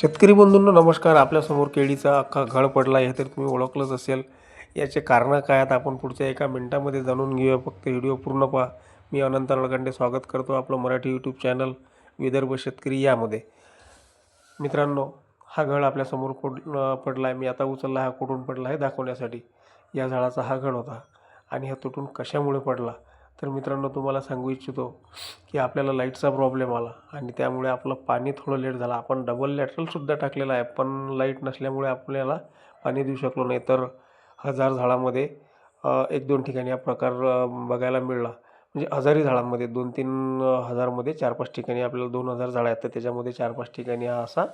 शेतकरी बंधूंनो नमस्कार. आपल्यासमोर केळीचा अख्खा घड पडला हे तर तुम्ही ओळखलंच असेल. याचे कारणं काय आहेत आपण पुढच्या एका मिनिटामध्ये जाणून घेऊया. फक्त व्हिडिओ पूर्ण पहा. मी अनंत अळगंडे स्वागत करतो आपलं मराठी यूट्यूब चॅनल विदर्भ शेतकरी यामध्ये. मित्रांनो हा घड आपल्यासमोर पड पडला आहे मी आता उचलला हा कुठून पडला आहे दाखवण्यासाठी. या झाडाचा हा घड होता आणि हा तुटून कशामुळे पडला? तर मित्रांनो तुम्हाला सांगू इच्छितो की आपल्याला लाईटचा प्रॉब्लेम आला आणि त्यामुळे आपलं पाणी थोडं लेट झालं. आपण डबल लॅटरलसुद्धा टाकलेलं आहे पण लाइट नसल्यामुळे आपल्याला पाणी देऊ शकलो नाही. तर हजार झाडामध्ये एक दोन ठिकाणी हा प्रकार बघायला मिळला. म्हणजे हजारी झाडांमध्ये दोन तीन हजारमध्ये चार पाच ठिकाणी आपल्याला दोन हजार झाडं आहेत तर त्याच्यामध्ये चार पाच ठिकाणी हा असा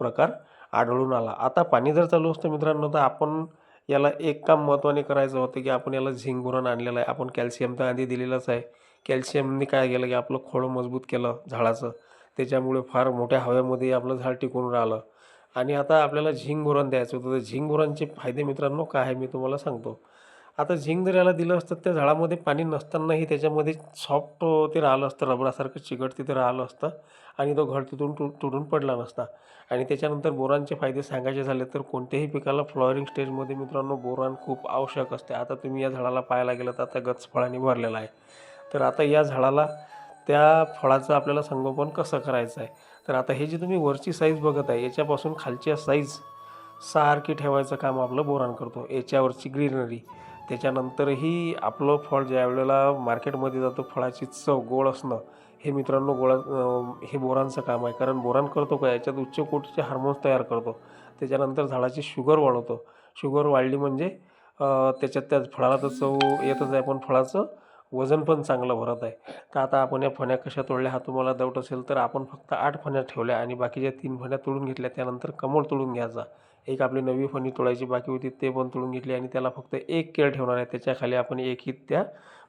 प्रकार आढळून आला. आता पाणी जर चालू असतं मित्रांनो तर आपण याला एक काम महत्त्वाने करायचं होतं की आपण याला झिंक बोरॉन आणलेलं आहे. आपण कॅल्शियम तर आधी दिलेलंच आहे. कॅल्शियमने काय केलं की आपलं खोडं मजबूत केलं झाडाचं. त्याच्यामुळे फार मोठ्या हवेमध्ये आपलं झाड टिकून राहिलं. आणि आता आपल्याला झिंक बोरॉन द्यायचं होतं. तर झिंक बोरॉनचे फायदे मित्रांनो काय आहे मी तुम्हाला सांगतो. आता झिंग जर याला दिलं असतं त्या झाडामध्ये पाणी नसतानाही त्याच्यामध्ये सॉफ्ट ते राहिलं असतं रबरासारखं चिकट तिथे राहिलं असतं आणि तो घड तिथून तु तुटून पडला नसता. आणि त्याच्यानंतर बोरांचे फायदे सांगायचे झाले तर कोणत्याही पिकाला फ्लॉरिंग स्टेजमध्ये मित्रांनो बोरान खूप आवश्यक असते. आता तुम्ही या झाडाला पाहायला गेलं तर आता गच फळांनी भरलेला आहे. तर आता या झाडाला त्या फळाचं आपल्याला संगोपन कसं करायचं आहे? तर आता हे जे तुम्ही वरची साईज बघत आहे याच्यापासून खालच्या साईज सारखी ठेवायचं काम आपलं बोरान करतो याच्यावरची ग्रीनरी त्याच्यानंतरही आपलं फळ ज्या वेळेला मार्केटमध्ये जातो फळाची चव गोड असणं हे मित्रांनो गोळा हे बोरांचं काम आहे. कारण बोरान करतो काय याच्यात उच्च कोटीचे हार्मोन्स तयार करतो. त्याच्यानंतर झाडाची शुगर वाढवतो. शुगर वाढली म्हणजे त्याच्यात त्या फळाला तर चव येतच आहे पण फळाचं वजन पण चांगलं भरत आहे. तर आता आपण या फण्या कशा तोडल्या हा तुम्हाला डाऊट असेल तर आपण फक्त आठ फण्या ठेवल्या आणि बाकीच्या तीन फण्या तोडून घेतल्या. त्यानंतर कमळ तोडून घ्यायचा. एक आपली नवी फणी तोडायची बाकी होती ते पण तोडून घेतली आणि त्याला फक्त एक केळ ठेवणार आहे. त्याच्याखाली आपण एक ही त्या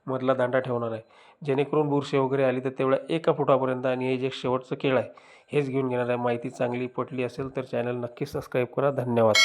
मधला दांडा ठेवणार आहे. जेणेकरून बुरशी वगैरे आली तर तेवढ्या एका फुटापर्यंत आणि हे जे शेवटचं केळ आहे हेच घेऊन घेणार आहे. माहिती चांगली पटली असेल तर चॅनल नक्की सबस्क्राईब करा. धन्यवाद.